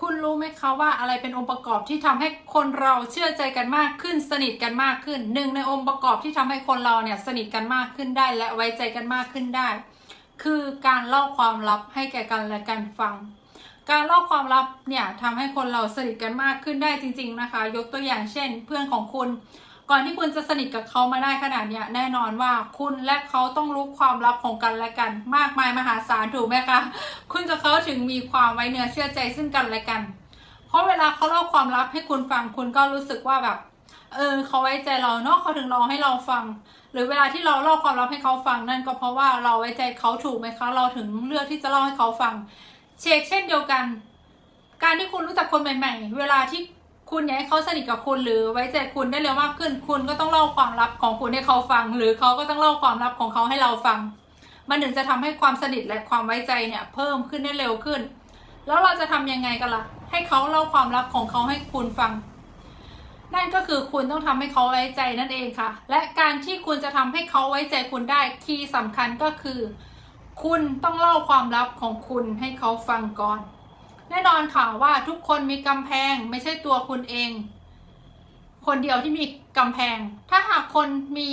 คุณรู้ไหมคะว่าอะไรเป็นองค์ประกอบที่ทำให้คนเราเชื่อใจกันมากขึ้น สนิทกันมากขึ้นหนึ่งในองค์ประกอบที่ทำให้คนเราเนี่ยสนิทกันมากขึ้นได้ และไว้ใจกันมากขึ้นได้ คือการเล่าความลับให้แก่กันและกันฟัง การเล่าความลับเนี่ยทำให้คนเราสนิทกันมากขึ้นได้จริง ๆนะคะ ยกตัวอย่างเช่น เพื่อนของคุณ ก่อนที่คุณจะสนิทกับเขามาได้ขนาดเนี้ยแน่นอนว่าคุณและเขาต้องรู้ความลับของกันและกัน มากมายมหาศาลถูกไหมคะ คุณกับเขาถึงมีความไว้เนื้อเชื่อใจซึ่งกันและกัน เพราะเวลาเขาเล่าความลับให้คุณฟังคุณก็รู้สึกว่าแบบเออเขาไว้ใจเราเนาะเขาถึงรอให้เราฟัง หรือเวลาที่เราเล่าความลับให้เขาฟังนั่นก็เพราะว่าเราไว้ใจเขาถูกไหมคะ เราถึงเลือกที่จะเล่าให้เขาฟัง เชกเช่นเดียวกัน การที่คุณรู้จักคนใหม่ ๆ เวลาที่ คุณอยากให้เขาสนิทกับคุณหรือไว้ใจคุณได้เร็วมากขึ้น คุณก็ต้องเล่าความลับของคุณให้เขาฟัง หรือเขาก็ต้องเล่าความลับของเขาให้เราฟัง มันถึงจะทำให้ความสนิทและความไว้ใจเนี่ยเพิ่มขึ้นได้เร็วขึ้น แล้วเราจะทำยังไงกันล่ะ ให้เขาเล่าความลับของเขาให้คุณฟัง นั่นก็คือคุณต้องทำให้เขาไว้ใจนั่นเองค่ะ และการที่คุณจะทำให้เขาไว้ใจคุณได้คีย์สำคัญก็คือ คุณต้องเล่าความลับของคุณให้เขาฟังก่อน แน่นอนค่ะว่าทุกคนมีกำแพงไม่ใช่ตัวคุณเอง คนเดียวที่มีกำแพง ถ้าหากคนมี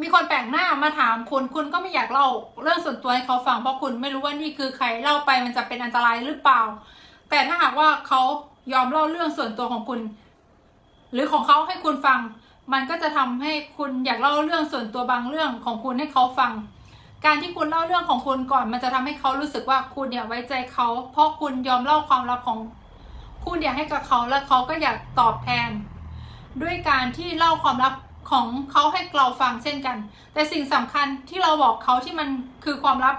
มีคนแปลกหน้ามาถามคุณคุณก็ไม่อยากเล่าเรื่องส่วนตัวให้เขาฟังเพราะคุณไม่รู้ว่านี่คือใครเล่าไปมันจะเป็นอันตรายหรือเปล่า แต่ถ้าหากว่าเขายอมเล่าเรื่องส่วนตัวของคุณ หรือของเขาให้คุณฟัง มันก็จะทำให้คุณอยากเล่าเรื่องส่วนตัวบางเรื่องของคุณให้เขาฟัง การที่คุณเล่าเรื่องของคุณก่อน มันจะทำให้เขารู้สึกว่าคุณเนี่ยไว้ใจเขา เพราะคุณยอมเล่าความลับของคุณเนี่ยให้กับเขาและเขาก็อยากตอบแทน ด้วยการที่เล่าความลับของเขาให้เราฟังเช่นกัน แต่สิ่งสำคัญที่เราบอกเขาที่มันคือความลับ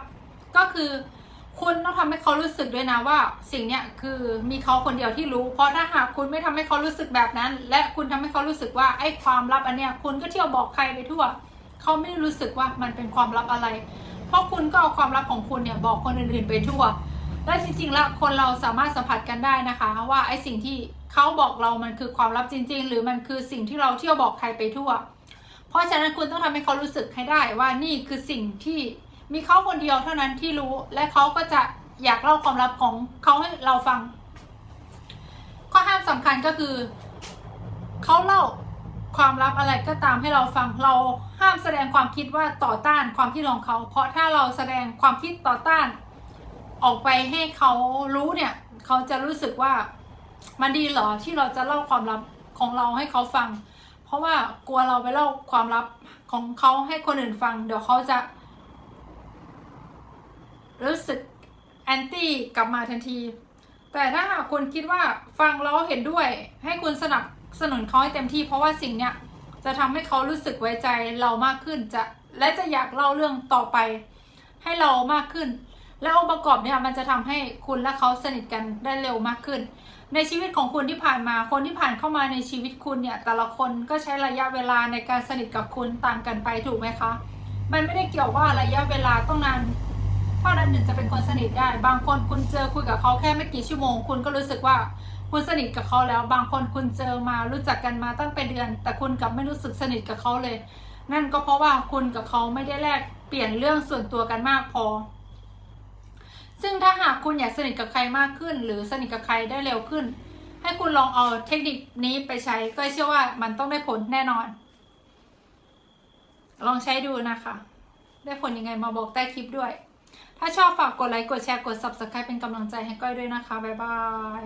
ก็คือคุณต้องทำให้เขารู้สึกด้วยนะว่าสิ่งเนี้ยคือมีเขาคนเดียวที่รู้ เพราะถ้าหากคุณไม่ทำให้เขารู้สึกแบบนั้น และคุณทำให้เขารู้สึกว่าไอ้ความลับอันเนี้ยคุณก็เที่ยวบอกใครไปทั่ว เขาไม่รู้สึกว่ามันเป็นความลับอะไร เพราะคุณก็เอาความลับของคุณเนี่ยบอกคนอื่นๆไปทั่ว และจริงๆแล้วคนเราสามารถสัมผัสกันได้นะคะ ว่าไอ้สิ่งที่เขาบอกเรามันคือความลับจริง ๆ หรือมันคือสิ่งที่เราเที่ยวบอกใครไปทั่ว เพราะฉะนั้นคุณต้องทำให้เขารู้สึกให้ได้ว่านี่คือสิ่งที่มีเขาคนเดียวเท่านั้นที่รู้ และเขาก็จะอยากเล่าความลับของเขาให้เราฟัง ข้อห้ามสำคัญก็คือเขาเล่า ความลับอะไรก็ตามให้เราฟังเราห้ามแสดงความคิดว่าต่อต้านความคิดของเขา เพราะถ้าเราแสดงความคิดต่อต้าน ออกไปให้เขารู้เนี่ย เขาจะรู้สึกว่ามันดีเหรอที่เราจะเล่าความลับของเราให้เขาฟัง เพราะว่ากลัวเราไปเล่าความลับของเขาให้คนอื่นฟัง เดี๋ยวเขาจะ รู้สึกแอนตี้กลับมาทันที แต่ถ้าหากคุณคิดว่าฟังแล้วเห็นด้วย ให้คุณสนับ สนุนเขาให้เต็มที่ เพราะว่าสิ่งเนี้ยจะทำให้เขารู้สึกไว้ใจเรามากขึ้นจะและจะอยากเล่าเรื่องต่อไป ให้เรามากขึ้น และองค์ประกอบเนี่ยมันจะทำให้คุณและเขาสนิทกันได้เร็วมากขึ้น ในชีวิตของคุณที่ผ่านมาคนที่ผ่านเข้ามาในชีวิตคุณเนี่ยแต่ละคนก็ใช้ระยะเวลาในการสนิทกับคุณต่างกันไปถูกไหมคะ มันไม่ได้เกี่ยวว่าระยะเวลาต้องนานเท่านั้นถึงจะเป็นคนสนิทได้ บางคนคุณเจอคุยกับเขาแค่ไม่กี่ชั่วโมง คุณก็รู้สึกว่า คุณสนิทกับเขาแล้ว บางคนคุณเจอมารู้จักกันมาตั้งเป็นเดือน แต่คุณกลับไม่รู้สึกสนิทกับเขาเลย นั่นก็เพราะว่าคุณกับเขาไม่ได้แลกเปลี่ยนเรื่องส่วนตัวกันมากพอ ซึ่งถ้าหากคุณอยากสนิทกับใครมากขึ้น หรือสนิทกับใครได้เร็วขึ้น ให้คุณลองเอาเทคนิคนี้ไปใช้ก็เชื่อว่ามันต้องได้ผลแน่นอน ลองใช้ดูนะคะ ได้ผลยังไงมาบอกใต้คลิปด้วย ถ้าชอบฝากกดไลค์กดแชร์กด subscribe เป็นกำลังใจให้ก้อยด้วยนะคะบ๊ายบาย